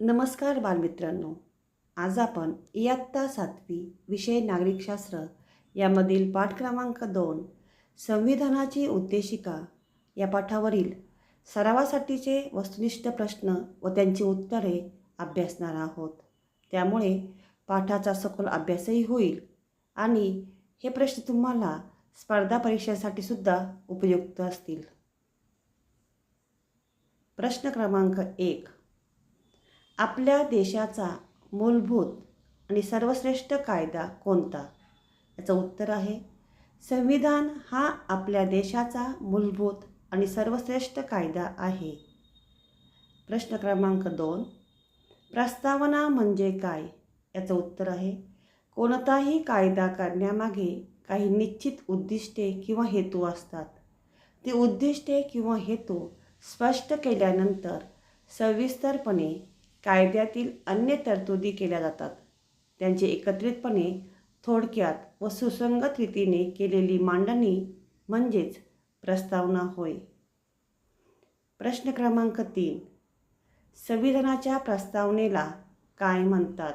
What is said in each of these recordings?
नमस्कार बालमित्रांनो. आज आपण इयत्ता सातवी विषय नागरिकशास्त्र यामधील पाठ क्रमांक दोन संविधानाची उद्देशिका या पाठावरील सरावासाठीचे वस्तुनिष्ठ प्रश्न व त्यांची उत्तरे अभ्यासणार आहोत. त्यामुळे पाठाचा सखोल अभ्यासही होईल आणि हे प्रश्न तुम्हाला स्पर्धा परीक्षेसाठी सुद्धा उपयुक्त असतील. प्रश्न क्रमांक एक आपल्या देशाचा मूलभूत आणि सर्वश्रेष्ठ कायदा कोणता? याचं उत्तर आहे संविधान हा आपल्या देशाचा मूलभूत आणि सर्वश्रेष्ठ कायदा आहे. प्रश्न क्रमांक दोन प्रस्तावना म्हणजे काय? याचं उत्तर आहे कोणताही कायदा करण्यामागे काही निश्चित उद्दिष्टे किंवा हेतू असतात. ती उद्दिष्टे किंवा हेतू स्पष्ट केल्यानंतर सविस्तरपणे कायद्यातील अन्य तरतुदी केल्या जातात. त्यांचे एकत्रितपणे थोडक्यात व सुसंगत रीतीने केलेली मांडणी म्हणजेच प्रस्तावना होय. प्रश्न क्रमांक तीन. संविधानाच्या प्रस्तावनेला काय म्हणतात?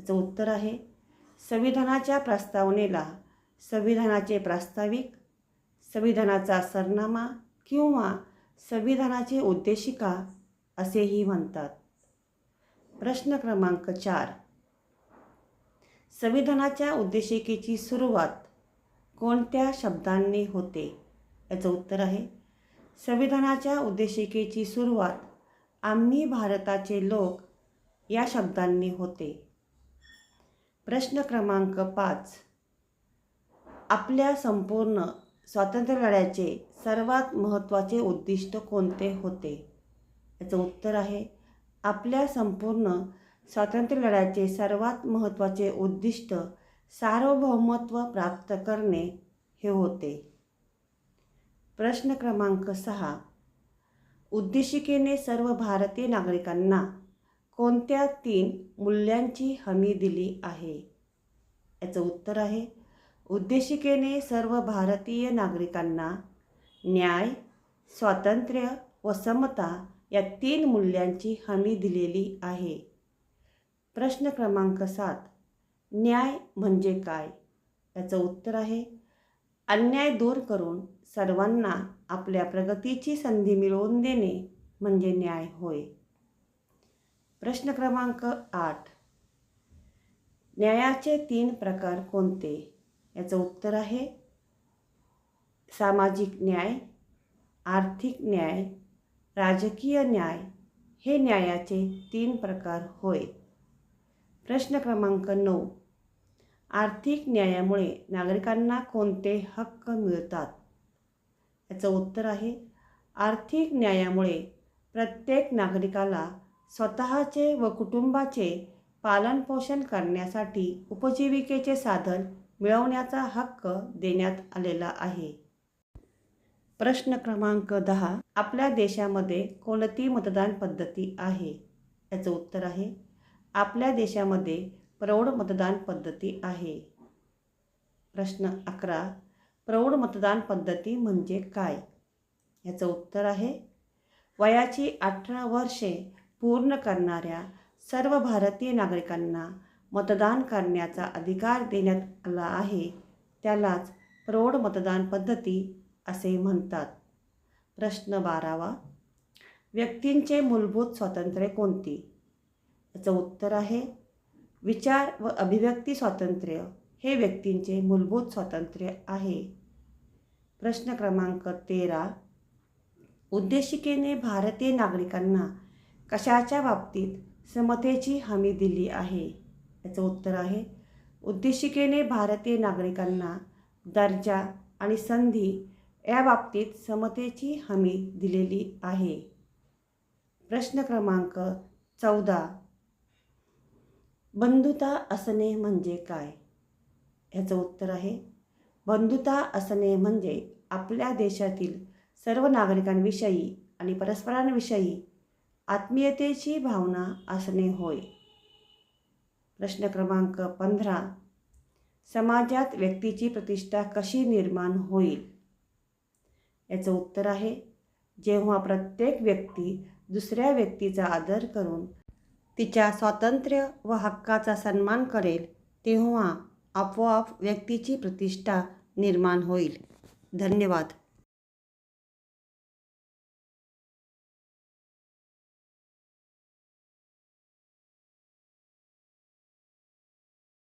याचं उत्तर आहे संविधानाच्या प्रस्तावनेला संविधानाचे प्रास्ताविक संविधानाचा सरनामा किंवा संविधानाची उद्देशिका असेही म्हणतात. प्रश्न क्रमांक चार. संविधानाच्या उद्देशिकेची सुरुवात कोणत्या शब्दांनी होते? याचं उत्तर आहे. संविधानाच्या उद्देशिकेची सुरुवात आम्ही भारताचे लोक या शब्दांनी होते. प्रश्न क्रमांक पाच. आपल्या संपूर्ण स्वातंत्र्यलढ्याचे सर्वात महत्त्वाचे उद्दिष्ट कोणते होते? याचं उत्तर आहे. आपल्या संपूर्ण स्वातंत्र्यलढ्याचे सर्वात महत्त्वाचे उद्दिष्ट सार्वभौमत्व प्राप्त करणे हे होते. प्रश्न क्रमांक सहा. उद्देशिकेने सर्व भारतीय नागरिकांना कोणत्या तीन मूल्यांची हमी दिली आहे? याचं उत्तर आहे उद्देशिकेने सर्व भारतीय नागरिकांना न्याय स्वातंत्र्य व समता या तीन मूल्यांची हमी दिलेली आहे. प्रश्न क्रमांक सात. न्याय म्हणजे काय? याचं उत्तर आहे अन्याय दूर करून सर्वांना आपल्या प्रगतीची संधी मिळवून देणे म्हणजे न्याय होय. प्रश्न क्रमांक आठ. न्यायाचे तीन प्रकार कोणते? याचं उत्तर आहे सामाजिक न्याय आर्थिक न्याय राजकीय न्याय हे न्यायाचे तीन प्रकार होय. प्रश्न क्रमांक नऊ. आर्थिक न्यायामुळे नागरिकांना कोणते हक्क मिळतात? याचं उत्तर आहे आर्थिक न्यायामुळे प्रत्येक नागरिकाला स्वतःचे व कुटुंबाचे पालनपोषण करण्यासाठी उपजीविकेचे साधन मिळवण्याचा हक्क देण्यात आलेला आहे. प्रश्न क्रमांक दहा. आपल्या देशामध्ये कोणती मतदान पद्धती आहे? याचं उत्तर आहे आपल्या देशामध्ये प्रौढ मतदान पद्धती आहे. प्रश्न अकरा. प्रौढ मतदान पद्धती म्हणजे काय? याचं उत्तर आहे वयाची अठरा वर्षे पूर्ण करणाऱ्या सर्व भारतीय नागरिकांना मतदान करण्याचा अधिकार देण्यात आला आहे. त्यालाच प्रौढ मतदान पद्धती असे म्हणतात. प्रश्न बारावा. व्यक्तींचे मूलभूत स्वातंत्र्य कोणती? याचं उत्तर आहे विचार व अभिव्यक्ती स्वातंत्र्य हे व्यक्तींचे मूलभूत स्वातंत्र्य आहे. प्रश्न क्रमांक तेरा. उद्देशिकेने भारतीय नागरिकांना कशाच्या बाबतीत समतेची हमी दिली आहे? याचं उत्तर आहे उद्देशिकेने भारतीय नागरिकांना दर्जा आणि संधी या बाबतीत समतेची हमी दिलेली आहे. प्रश्न क्रमांक चौदा. बंधुता असणे म्हणजे काय? ह्याचं उत्तर आहे. बंधुता असणे म्हणजे आपल्या देशातील सर्व नागरिकांविषयी आणि परस्परांविषयी आत्मीयतेची भावना असणे होय. प्रश्न क्रमांक पंधरा. समाजात व्यक्तीची प्रतिष्ठा कशी निर्माण होईल? याचं उत्तर आहे जेव्हा प्रत्येक व्यक्ती दुसऱ्या व्यक्तीचा आदर करून तिच्या स्वातंत्र्य व हक्काचा सन्मान करेल तेव्हा आपोआप व्यक्तीची प्रतिष्ठा निर्माण होईल. धन्यवाद.